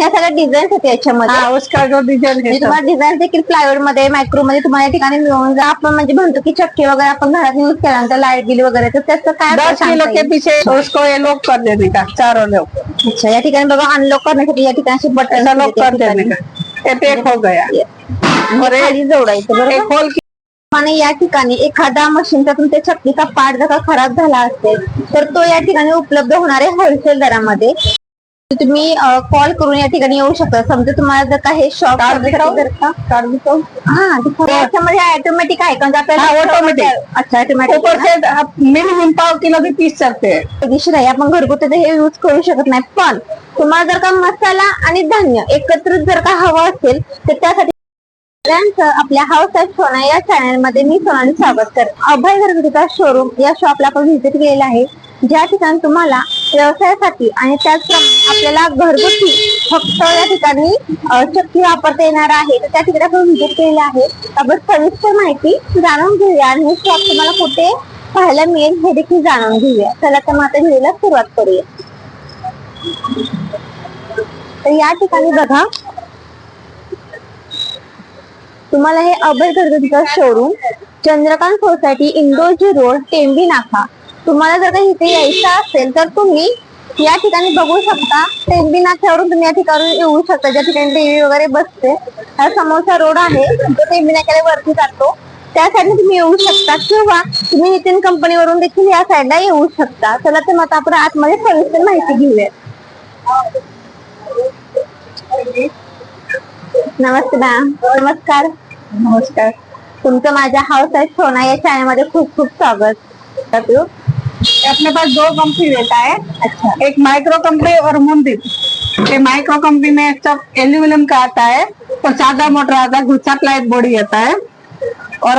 ह्या सगळ्या डिझाईन आहेत याच्यामध्ये. म्हणजे सब। तुम्हाला डिझाईन देखील प्लायवुडमध्ये मायक्रो मध्ये तुम्हाला या ठिकाणी मिळून जा आपण म्हणजे म्हणतो की चक्की वगैरे आपण घरात यूज केल्यानंतर लाइट बिल वगैरे तर त्याचं काय दस सांगता किलो के येईल? पीछे उसको ये लोग कर देने का? चारों लोग अच्छा या ठिकाणी बघा अनलॉक करण्यासाठी या ठिकाणी ऐसा बटन लोग कर देने का? ये पैक हो गया. और एक- खाली जोडायचं बरोबर? एक खोल के आणि या ठिकाणी एखादा मशीनचा तुमच्या चक्कीचा पार्ट जर का खराब झाला असेल तर तो या ठिकाणी उपलब्ध होणार आहे होलसेल दरामध्ये. तुम्ही कॉल करून या ठिकाणी येऊ शकता. समजा तुम्हाला जर का हे शॉप हा याच्यामध्ये ऑटोमॅटिक आहे. आपल्याला. अच्छा ऑटोमॅटिक ऊपर से आप मिनिमम पाव किलो भी पीस सकते हैं फायदेशीर आहे. आपण घरगुती हे यूज करू शकत नाही. पण तुम्हाला जर का मसाला आणि धान्य एकत्रित जर का हवं असेल तर त्यासाठी आपल्या हाऊस ऑफ सोना या चॅनलमध्ये मी सोनाली स्वागत करते. अभय घरगुतीचा शोरूम या शॉपला आपण व्हिजिट केलेला आहे. ज्या ठिकाणी तुम्हाला व्यवसायासाठी आणि त्याचप्रमाणे आपल्याला घरगुती फक्त या ठिकाणी शक्ती चक्की वापरता येणार आहे तर त्या ठिकाणी आपण व्हिजिट केलेलं आहे. आपण सविस्तर माहिती जाणून घेऊया आणि हे शॉप तुम्हाला कुठे पाहायला मिळेल हे देखील जाणून घेऊया. चला तर मग आता व्हिडिओला सुरुवात करूया. तर या ठिकाणी बघा. तुम्हाला हे Abhay घरगुतीचा showroom Chandrakant society Indorji road Tembi Naka. तुम्हाला जर का इथे यायचं असेल तर तुम्ही या ठिकाणी बघू शकता. टेंबी नाक्यावरून तुम्ही या ठिकाणी येऊ शकता. ज्या ठिकाणी देवी वगैरे बसते. हा समोरचा रोड आहे. तो टेंबी नाक्याला वरती जातो. त्या साईडने तुम्ही येऊ शकता. किंवा तुम्ही नितीन कंपनीवरून देखील या साईडला येऊ शकता. चला तर मग आता आपण आतमध्ये सविस्तर माहिती घेऊया. नमस्ते मॅम नमस्कार. नमस्कार. तुमचं माझ्या हाऊस सोना या मध्ये खूप खूप स्वागत. अपने पास दो कंपनी रहता है। अच्छा एक माइक्रो कंपनी और मुंदिर ये माइक्रो कंपनी में सब एल्यूमिनियम का आता है और सादा मोटर आता है गुच्छा प्लाइट बॉडी आता है। और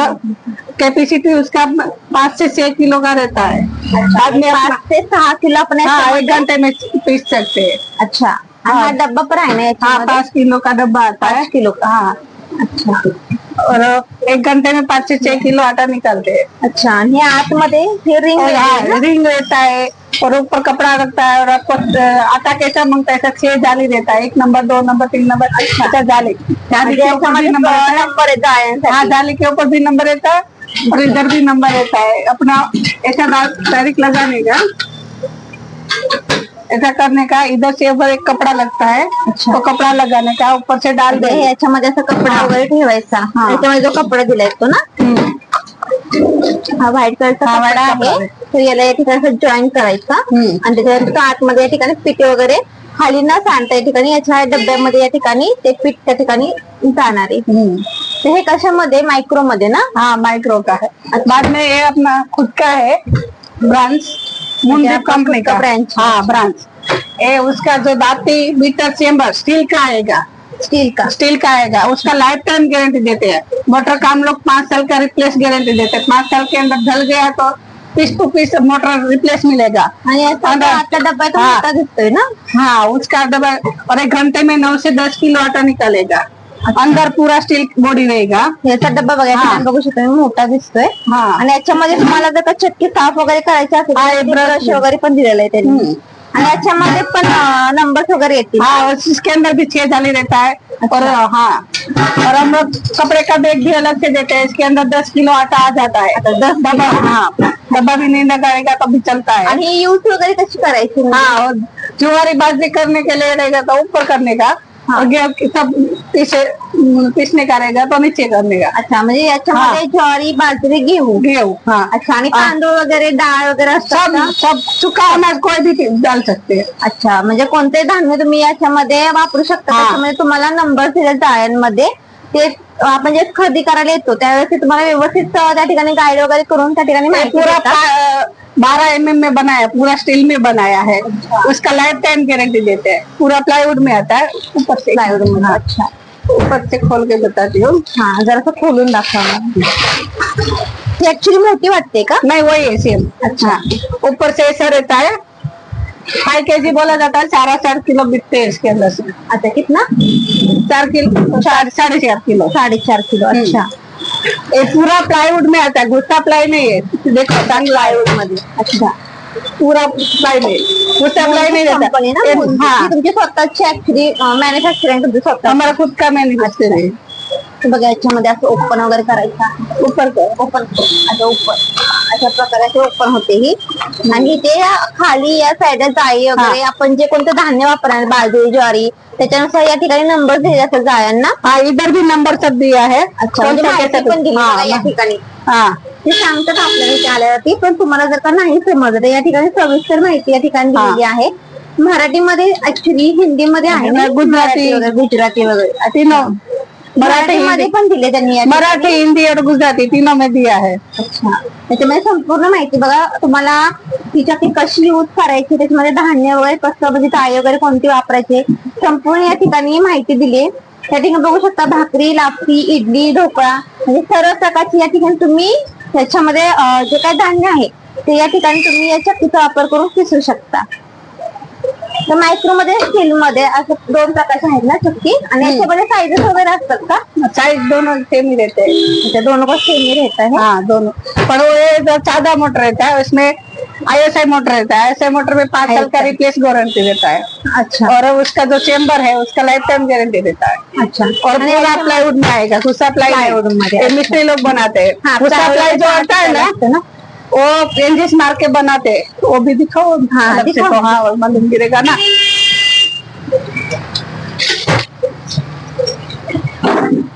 कैपेसिटी उसका पाँच से छह किलो का रहता है। सहा किलो आपण हाँ एक घंटे में पीस सकते हैं। अच्छा आणि हा। डब्बा पर आहे ना हाँ पाँच किलो का डब्बा आता है। किलो का हाँ। अच्छा। और एक घंटे में पाँच से छह किलो आटा निकालते. हैं अच्छा आणि हे आतमध्ये हे रिंग और हाँ, रिंग रहता है और ऊपर कपड़ा रखता है और आपको आटा कैसा मांगता है? ऐसा छह जाली रहता है. एक नंबर दो नंबर तीन नंबर अच्छा जाली. जाली के ऊपर भी नंबर रहता है. नंबर आहे. हाँ जाळ्यांसाठी जाली के ऊपर भी नंबर रहता है और इधर भी नंबर रहता है. अपना ऐसा तारीख लगाने का ऐसा करने का इधर से ऊपर एक कपड़ा लगता है अच्छा। तो कपड़ा लगाने का ऊपर से डाल देंगे। याच्यामध्ये असं कपडा वगैरे ठेवायचा. हा. त्याच्यामध्ये जो कपडा दिलाय तो ना? हम्म, हा व्हाईट कलरचा हा, कपडा white कपडा आहे. आहे. तो याला या ठिकाणी जॉईन करायचा. हम्म. आणि त्याच्यानंतर तो आतमध्ये या ठिकाणी पीठ वगैरे खाली न सांडता या ठिकाणी याच्या डब्यामध्ये या ठिकाणी ते पीठ त्या ठिकाणी जाणार आहे. हम्म। तर हे कशामध्ये? मायक्रो मध्ये ना? हाँ माइक्रो का है बाद में ये अपना खुद का है ब्रांच मुंडी कंपनी का branch। हाँ ब्रांच ये उसका जो दाती मीटर चेम्बर स्टील का आएगा। स्टील का। स्टील का आएगा। उसका लाइफ टाइम गारंटी देते हैं। मोटर का हम लोग पाँच साल का रिप्लेस गारंटी देते हैं। पाँच साल के अंदर ढल गया तो piece to piece motor replace मिलेगा। जो आतला डब्बा तो हा. ना? हाँ उसका डबल और एक घंटे में नौ से दस किलो आटा निकलेगा। अंदर पूरा स्टील बॉडी रहेगा याचा डब्बा बघा या हा. ठिकाणी बघू शकता मोठा दिसतोय. हाँ. आणि याच्यामध्ये तुम्हाला जर का चक्की साफ वगैरे करायची असेल हा, तर हे ते brush ब्रश वगैरे पण दिलेलं आहे त्यांनी. आणि याच्यामध्ये पण नंबर वगैरे येतील. हाँ और इसके अंदर भी छह जाली रहता है और हाँ. और हम लोग कपड़े का बैग भी अलग से देते हैं इसके अंदर दस किलो आटा आ जाता है दस डब्बा हाँ. डब्बा भी नहीं लगाएगा तो भी चलता है आणि यूज वगैरे कशी करायची? म्हणजे? हाँ. और जुआरी बाजरी करने के लिए रहेगा तो ऊपर करने का? और गेहूं की सब पीसे पीसने का अच्छा म्हणजे याच्यामध्ये ज्वारी बाजरी घेऊ गेहूं। हाँ। अच्छा आणि तांदूळ वगैरे डाळ वगैरे असतात सब का? सब अनाज कोई भी डाल सकते हैं। अच्छा म्हणजे कोणते धान्य तुम्ही याच्यामध्ये वापरू शकता? हा. त्याच्यामध्ये तुम्हाला नंबर दिले जाळ्यांमध्ये. ते आपण जे खरेदी करायला येतो त्यावेळेस ते तुम्हाला व्यवस्थित अं, त्या ठिकाणी गाईड वगैरे करून त्या ठिकाणी माहिती पूरा देतात. बारह एम एम में बनाया पूरा स्टील में बनाया है। अच्छा। उसका लाइफ टाइम गारंटी देते हैं। पूरा प्लाईवुड में आता है ऊपर से। Plywood मध्ये. अच्छा। ऊपर से खोल के बताती हूँ। हा जरासं खोलून दाखवा। ऍक्च्युली मोठी वाटते का? नहीं वही है सेम अच्छा। ऊपर से ऐसा रहता है। फाइव के जी बोला जाता है सारा चार किलो बिकते हैं इसके अंदर से। आता कितना? चार किलो चार साढ़े चार किलो। साढ़े चार किलो अच्छा। ये पूरा प्लाईवुड में आता है गुस्सा प्लाई नहीं है देखो प्लाईवुडमध्ये. अच्छा. पूरा सप्लाई नहीं वो सप्लाई नहीं कंपनी ना? मोदी. ये- हाँ. ती तुमची स्वतःची ऍक्च्युली मॅन्युफॅक्चरिंग तुमची स्वतः. हमारा खुद का मैन्युफैक्चर है बघा याच्यामध्ये असं ओपन वगैरे करायचं ओपन ओपन असं ओपन अशा प्रकारे असे ओपन होते ही. आणि ते खाली या साईडला जाळी वगैरे आपण जे कोणतं धान्य वापरणार बाजरी ज्वारी त्याच्यानुसार या ठिकाणी नंबर दिले असतात जाळ्यांना. हाँ इधर भी नंबर सब दिया है अच्छा म्हणजे सा माहिती कैसा पण दिली बघा या ठिकाणी. हाँ. ते सांगतात आपल्याला इथे आल्यावरती पण तुम्हाला जर का नाही समजलं तर या ठिकाणी सविस्तर माहिती या ठिकाणी दिलेली आहे. मराठीमध्ये ऍक्च्युली हिंदीमध्ये आहे? गुजराती. वगैरे. गुजराती वगैरे. मराठीमध्ये पण दिले त्यांनी या मराठी हिंदी और गुजराती तीनों में दिया है अच्छा. त्याच्यामध्ये संपूर्ण माहिती बघा तुम्हाला तिच्या ती कशी यूज करायची त्याच्यामध्ये धान्य वगैरे कसं म्हणजे ताळे वगैरे कोणती वापरायचे संपूर्ण या ठिकाणी माहिती दिली आहे. या ठिकाणी बघू शकता भाकरी लापसी इडली ढोकळा म्हणजे सर्व प्रकारची या ठिकाणी तुम्ही त्याच्यामध्ये अं, जे काही धान्य आहे ते या ठिकाणी तुम्ही या चक्कीचा वापर करून पिसू शकता. तर मायक्रो मध्ये स्टील मध्ये असं दोन प्रकारचे आहेत ना चक्की आणि याच्यामध्ये साईजेस वगैरे असतात का? साइज दोनों सेम ही रहते हैं त्या दोन. गोष्टी सेमी रहता है हाँ दोनों पर वो ये जो सादा मोटर रहता है उसमें आईएसआई मोटर रहता है ऐसे मोटर में पाँच साल का रिप्लेस गारंटी रहता है अच्छा. और उसका जो चेम्बर है उसका लाइफ टाइम गारंटी रहता है अच्छा. और पूरा प्लाईवुड में आएगा गुस्सा प्लाई Plywood मध्ये. ये मिस्त्री लोग बनाते हैं. हाँ, प्लाई जो है आता है ना. वो एंजिस मार के बनाते। वो भी दिखाओ हाँ, दिखाओ। तो हाँ मालूम गिरेगा ना।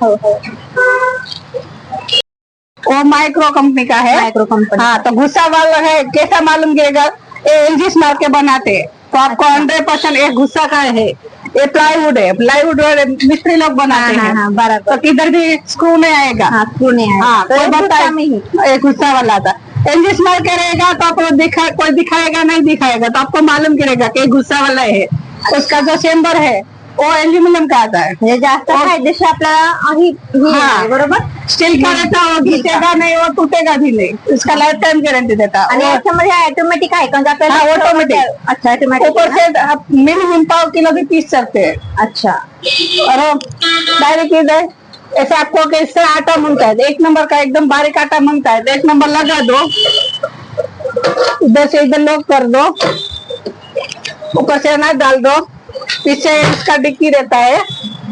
हो हो। वो माइक्रो कंपनी का है। माइक्रो कंपनी हाँ तो गुस्सा वाला है कैसा मालूम गिरेगा? ये एंजिस मार के बनाते। हैं तो आपको हंड्रेड परसेंट एक गुस्सा का है। ये प्लाईवुड है। प्लाईवुड वाले मिस्त्री लोग हाँ बनाते हाँ। हैं हाँ तो किधर भी स्क्रू में आएगा। हाँ पुणे आहे हाँ तो कोई में ही। एक गुस्सा वाला था। एंजिस मार के रहेगा तो आपको दिखा कोई दिखाएगा नहीं दिखाएगा तो आपको मालूम करेगा कि गुस्सा वाला है उसका जो चेम्बर है वो एल्यूमिनियम का आता है। म्हणजे जास्त फायदेशीर आपल्याला ही ही। हाँ। आहे, बरोबर? स्टील का रहता है वो घिसेगा नहीं वो टूटेगा भी नहीं उसका लाइफ टाइम गारंटी देता है। आणि वो याच्यामध्ये ऑटोमॅटिक आहे का म्हणजे आपल्याला हाँ, automatic. अच्छा ऑटोमॅटिक से आप मिनिमम पाव किलो भी पीस सकते हैं। अच्छा। और डायरेक्ट इधर ऐसे आपको कैसे आटा मंगता है। एक नंबर का एकदम बारीक आटा मनता है। तो एक नंबर लगा दो। इधर से इधर लोग कर दो। ऊपर से अनाज डाल दो। पीछे इसका डिक्की रहता है।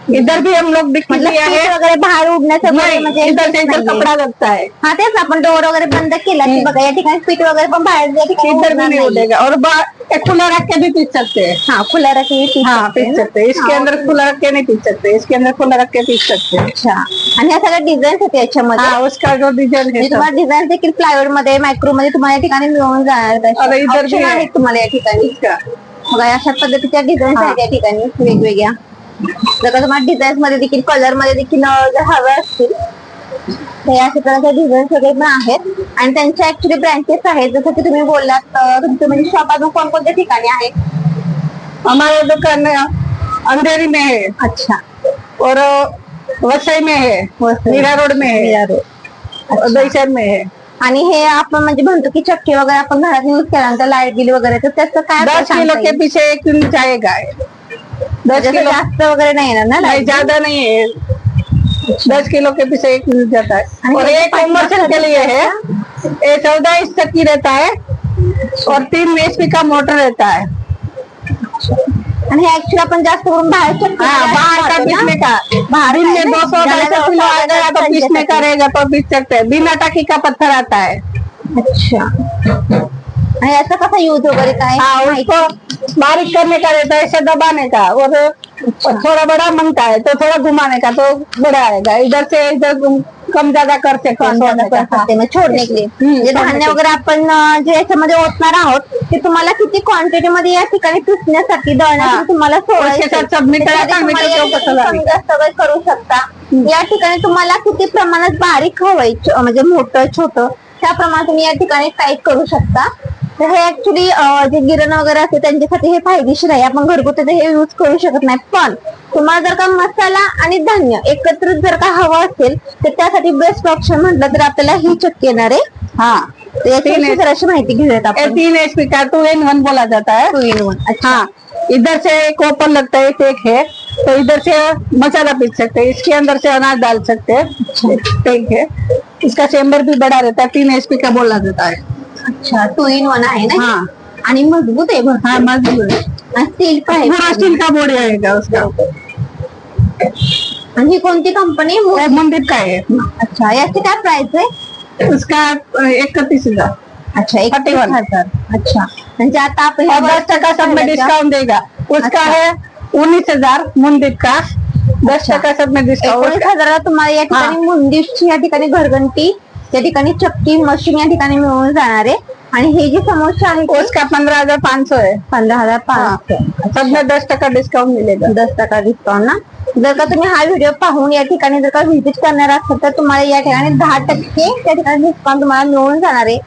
इधर भी हम लोग वगैरे बाहेर उडण्याचं वगैरे म्हणजे इधर से इधर नाहीये. कपड़ा लगता है। हा तेच आपण डोर वगैरे बंद केला की बघा या ठिकाणी पीठ वगैरे पण बाहेर या ठिकाणी इधर भी उडणार नहीं नाहीये. उड़ेगा। और बा- खुला रख के भी पीस सकते हैं। हा खुला रखी पीठ हाँ असते पीस ना. सकते हैं। इसके हाँ, अंदर खुला रख के नहीं पीस सकते। इसके अंदर खुला रख के पीस सकते हैं। अच्छा। आणि ह्या सगळ्या डिझाईन होते याच्यामध्ये हाँ उसका जो डिज़ाइन है म्हणजे तुम्हाला डिझाईन देखील प्लायवुड मध्ये मायक्रो मध्ये तुम्हाला या ठिकाणी मिळून जाणार अरे इधर Option भी है. आहेत तुम्हाला या ठिकाणी। इसका। बघा अशा पद्धतीच्या डिझाईन आहेत या ठिकाणी वेगवेगळ्या। जर का तुम्हाला डिझाईन मध्ये देखील कलरमध्ये देखील जर हव्या असतील तर या अशा प्रकारच्या डिझाईन वगैरे पण आहेत. आणि त्यांच्या ऍक्च्युली ब्रँचेस आहेत. जसं की तुम्ही बोललात तुमचं म्हणजे शॉप अजून कोणकोणत्या ठिकाणी आहे हमारा दुकान अंधेरी में है. अच्छा. और वसई में है. वसई. मीरा रोड में है. और दहीसर में है. आणि हे आपण म्हणजे म्हणतो की चक्की वगैरे आपण घरात यूज केल्यानंतर लाइट बिल वगैरे तर त्याचं काय दस सांगता किलो के येईल? पीछे एक यूनिट जाएगा दस किलो। जास्त वगैरे नाही येणार ना नहीं ज़्यादा नहीं है। दस किलो के पीछे एक यूनिट जाता है। और एक पाच कमर्शियल के लिए है ये चौदह इंच तक की रहता है। और तीन एचपी का मोटर रहता है। आणि हे ऍक्च्युली आपण जास्त करून बाहेर हाँ बाहर का. पीसने का। बाहर दिन में दो सौ ढाई सौ किलो आ गया तो पीसने का रहेगा तो पीस सकते हैं। बिना टाकी का पत्थर आता है। अच्छा। याचा कसा यूज़ वगैरे काय हाँ? माहिती? उसको बारीक करने का रहता है ऐसे दबाने का और थोड़ा बड़ा माँगता है तो थोड़ा घुमाने का तो बड़ा आएगा। इधर से इधर कम ज़्यादा कर सकते हैं ज़्यादा का, छोडणे लिए. हम्म, म्हणजे धान्य के वगैरे आपण अं, जे याच्यामध्ये ओतणार आहोत ते तुम्हाला किती क्वांटिटी मध्ये या ठिकाणी पिसण्यासाठी दळण्यासाठी हाँ. तुम्हाला है, करू शकता. या ठिकाणी तुम्हाला किती प्रमाणात बारीक हवंय छ- म्हणजे मोठं छोटं त्याप्रमाणे तुम्ही या ठिकाणी टाईप करू शकता. तर हे ऍक्च्युली जे गिरण वगैरे असते त्यांच्यासाठी हे फायदेशीर आहे. आपण घरगुती हे यूज करू शकत नाही. पण तुम्हाला जर का मसाला आणि धान्य एकत्रित जर का हवं असेल तर त्यासाठी बेस्ट ऑप्शन म्हटलं तर आपल्याला ही चक्की येणार आहे. हाँ. तर जराशी माहिती घेऊयात ये आपण तीन एचपी का? टू इन वन बोला जाता है. टू इन वन अच्छा. हाँ. इधर से एक ओपन लगता है एक है. तो इधर से मसाला पीस सकते हैं. इसके अंदर से अनाज डाल सकते हैं. ठीक है. इसका चेम्बर भी बड़ा रहता है. तीन एचपी का बोला जाता है. अच्छा टू इन वन आहे ना हाँ? आणि मजबूत आहे भरपूर. हाँ मजबूत. स्टील पण आहे. पूरा स्टील का बॉडी आएगा उसका? आणि ही कोणती कंपनी वो मंदिर का है अच्छा याची काय प्राइस आहे? उसका इकतीस हजार. अच्छा एक 41. हजार. अच्छा. म्हणजे आता आपण और दस टका सब में डिस्काउंट देगा. उसका है उन्नीस हजार मंदिर का. दस टका सब में डिस्काउंट एकोणीस हजाराला तुम्हाला या ठिकाणी मुंदिरची या ठिकाणी घरघंटी या ठिकाणी चक्की मशीन या ठिकाणी मिळून जाणार आहे. आणि हे जे समोसे आहे उसका पंद्रह हजार पाँच सौ है पंधरा हजार पाचशे. सब में दस टका डिस्काउंट मिलेगा दस टक्का डिस्काउंट ना? जर का तुम्ही हा व्हिडिओ पाहून या ठिकाणी जर का व्हिजिट करणार असाल तर तुम्हाला या ठिकाणी दहा टक्के त्या ठिकाणी डिस्काउंट तुम्हाला मिळून जाणार आहे.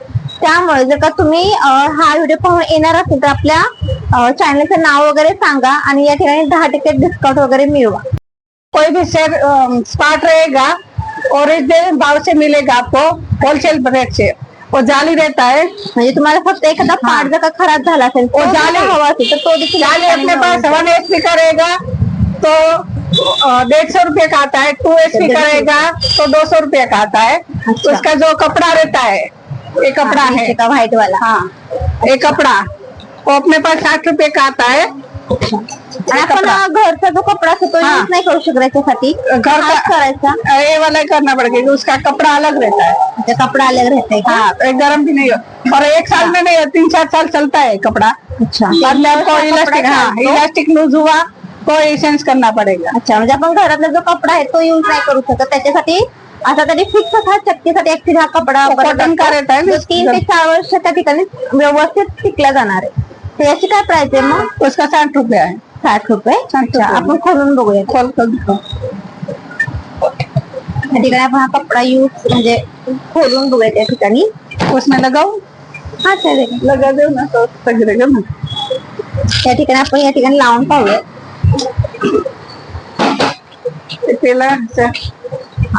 त्यामुळे जर का तुम्ही हा व्हिडिओ पाहून येणार असेल तर आपल्या चॅनलचं नाव वगैरे सांगा आणि या ठिकाणी दहा टक्के डिस्काउंट वगैरे मिळवा. कोई भी शेयर स्पाट रहेगा ओरिजिनल भाव से मिलेगा आपको होलसेल रेट से। वो जाली रहता है म्हणजे तुम्हाला फक्त एखादा पार्ट जर का खराब झाला असेल तो ओ, जर जाले. हवा असेल तर तो देखील जाली अपने पास वन एच का रहेगा तो डेढ़ सौ रुपए का आता है टू एच पी का रहेगा तो दो सौ रुपए का आता है। अच्छा। उसका जो कपड़ा रहता है ये कपड़ा जाईल. है। का व्हाईट वाला। हाँ ये कपड़ा। वो अपने पास साठ रुपए का आता है। आणि आपण घरचा जो कपडा असतो तो. यूज नाही करू शकत याच्यासाठी. घर हाच करायचा. ये वाला ही करना पड़ेगा उसका कपड़ा अलग रहता है. कपडा अलग रहता हाँ तो ये गर्म भी नहीं हो. और एक साल में नहीं तीन चार साल चलता है कपड़ा. अच्छा. आपको इलास्टिक हाँ लूज हुआ तो एक्सचेंज करना पड़ेगा. अच्छा म्हणजे आपण घरातला जो कपडा आहे तो यूज नाही करू शकत. त्याच्यासाठी असा तरी फिक्स हा चक्कीसाठी ऍक्च्युली हा कपडा तो वापरला cotton का जातो. रहता है ना? जो तीन ते चार वर्ष त्या ठिकाणी व्यवस्थित टिकला जाणार आहे. तर याची काय प्राइस आहे मग? उसका साठ रुपया है. साठ रुपये. आपण खोलून बघूया. खोल कर दिखाओ त्या ठिकाणी आपण हा कपडा यूज म्हणजे खोलून बघूया त्या ठिकाणी. लगाओ हा चालेल. लगा दो ना त्या ठिकाणी आपण या ठिकाणी लावून पाहूया.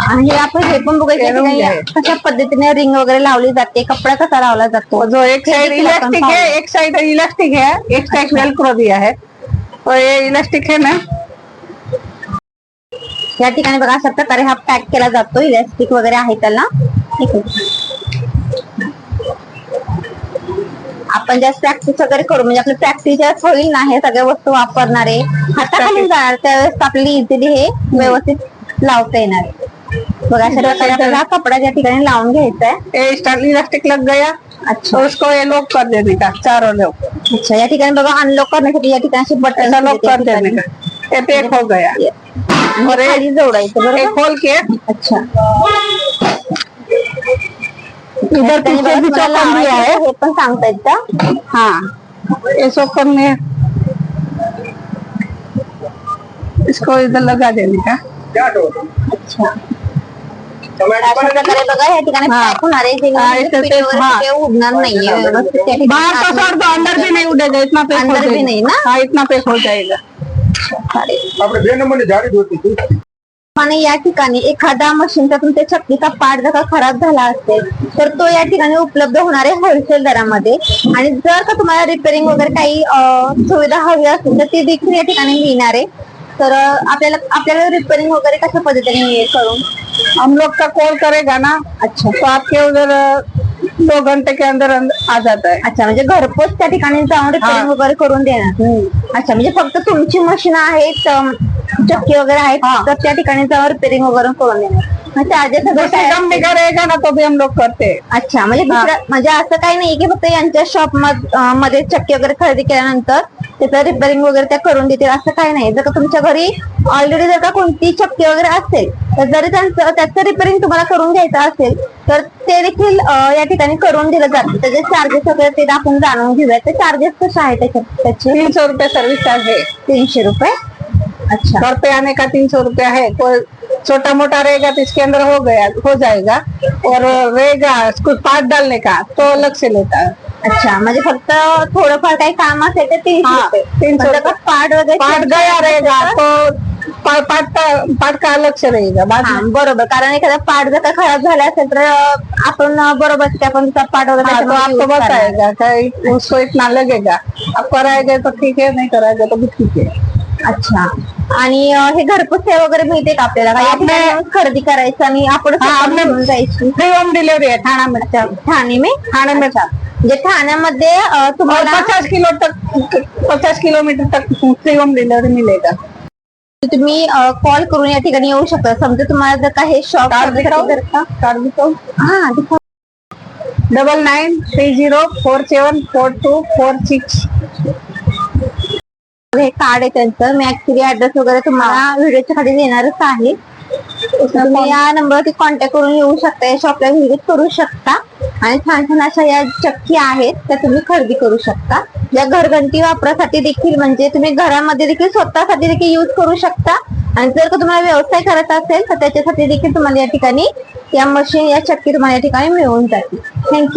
आणि आपण हे पण बघूया त्या करून ठिकाणी घ्या. कशा पद्धतीने रिंग वगैरे लावली जाते कपडा कसा लावला जातो. जो एक साइड इलास्टिक पाओ। है एक साइड इलास्टिक है एक साइड वेलक्रो है ये इलास्टिक है ना या ठिकाणी बघा अशा प्रकारे हा पॅक केला जातो इलास्टिक वगैरे आहे त्याला ठीक आहे. आपण ज्या प्रॅक्टिस वगैरे करू म्हणजे आपलं प्रॅक्टिस ज्यावेळेस होईल ना हे सगळ्या वस्तू वापरणारे हाताखाली जाणार त्यावेळेस आपल्याला इझिली हे व्यवस्थित लावता येणार आहे. बघा कपडा ठिकाणी लावून आहे. इलास्टिक लग गया. अच्छा. उसको ये लॉक कर देने का चारों लोग अच्छा या ठिकाणी बघा अनलॉक करण्यासाठी या ठिकाणी असे बटन लॉक कर देने का ये पैक हो गया. और जोडायचं ये बरोबर खोल के. अच्छा. इधर पीछे भी चौकन है. हे पण हाँ. ये चौकन इसको इधर लगा देने का अच्छा. अशा प्रकारे बघा या ठिकाणी हा. पॅक होणार आहे हा, जेणेकरून इथं पीठ ते- वगैरे हा. कुठे उडणार नाहीये व्यवस्थित त्या ठिकाणी बाहर का आतमध्ये सर तो अंदर भी नहीं उड़ेगा इतना पैक हो अंदर भी जाएगा नहीं ना? हाँ इतना पैक हो जाएगा चालेल. આપણે બે નંબરની જાડી જોતી હતી आणि या ठिकाणी एखादा मशीनचा तुमच्या चक्कीचा पार्ट जर का खराब झाला असेल तर तो या ठिकाणी उपलब्ध होणार आहे होलसेल दरामध्ये आणि जर का तुम्हाला रिपेअरिंग वगैरे काही अं, सुविधा हवी असेल तर ती देखील या ठिकाणी मिळणार आहे तर अं, आपल्याला आपल्याला रिपेअरिंग वगैरे कशा पद्धतीने मिळेल करून हम लोग का कॉल करेगा ना? अच्छा. तो आपके उधर दो घंटे के अंदर अंदर आ जाता है। अच्छा म्हणजे घरपोच त्या ठिकाणी जाऊन रिपेअरिंग वगैरे करून देणार. अच्छा म्हणजे फक्त तुमची मशीन आहेत चक्की वगैरे आहेत. तर त्या ठिकाणी जाऊन रिपेअरिंग वगैरे करून देणार. कंपनी का रहेगा ना तो भी हम लोग करते. अच्छा म्हणजे दुसरं म्हणजे असं काही नाही की फक्त यांच्या शॉपमध्ये चक्की वगैरे खरेदी केल्यानंतर त्याचं रिपेअरिंग वगैरे त्या करून देतील असं काही नाही. जर का तुमच्या घरी ऑलरेडी जर का कोणती चक्की वगैरे असेल तर जरी त्यांचं त्याचं रिपेअरिंग तुम्हाला करून घ्यायचं असेल तर ते देखील या ठिकाणी करून दिलं जातं. त्याचे चार्जेस वगैरे ते आपण जाणून घेऊया ते चार्जेस कसे आहेत त्याच्यात त्याचे तीन सौ रुपये सर्विस चार्ज है तीनशे रुपये? अच्छा. घर पे आने का तीन सौ रुपया है कोई छोटा मोटा रहेगा तो इसके अंदर हो गया हो जाएगा और रहेगा कुछ पार्ट डालने का? तो अलग से लेता है अच्छा म्हणजे फक्त थोडंफार काही काम असेल तर तीनशे हा, रुपये 300 पण जर का पार्ट वगैरे पार्ट गया रहेगा तो पा- पार्ट का पार्ट का अलग से रहेगा? बाद हा में बरोबर. कारण एखादा पार्ट जर का खराब झाला असेल तर अं, आपण अं, बरोबर की आपण पार्ट वगैरे हाँ तो त्याच्यामध्ये आपको use करणार. बताएगा कि उसको इतना लगेगा. आप कराएंगे तो ठीक है नहीं कराएंगे तो भी ठीक है. अच्छा. आणि अं, हे घरपोच सेवा वगैरे मिळते का आपल्याला? का या आपने- ठिकाणी येऊन खरेदी करायचं आणि आपण स्वतः आपने- घेऊन जायची? फ्री होम डिलीवरी है थाना में ठाणे में? थाने में म्हणजे ठाण्यामध्ये अं, और तुम्हाला पचास किलो तक पचास किलोमीटर तक फ्री होम डिलीवरी मिलेगा तुम्ही कॉल करून या ठिकाणी येऊ शकता. समजा तुम्हाला जर का हे शॉप कार्ड दिखाओ जर का कार्ड दिखाओ हा double nine three zero four seven four two four six हे कार्ड आहे त्यांचं. मी ऍक्च्युली ऍड्रेस वगैरे तुम्हाला व्हिडिओच्या खाली देणारच आहे. तुम्ही या नंबरवरती कॉन्टॅक्ट करून येऊ शकता. या शॉपला व्हिजिट करू शकता. आणि छान छान अशा या चक्की आहेत त्या तुम्ही खरेदी करू शकता. या घरघंटी वापरासाठी देखील म्हणजे तुम्ही घरामध्ये देखील स्वतःसाठी देखील युज करू शकता. आणि जर का तुम्हाला व्यवसाय करायचा असेल तर त्याच्यासाठी देखील तुम्हाला या ठिकाणी या मशीन या चक्की तुम्हाला या ठिकाणी मिळून जातील. थँक्यू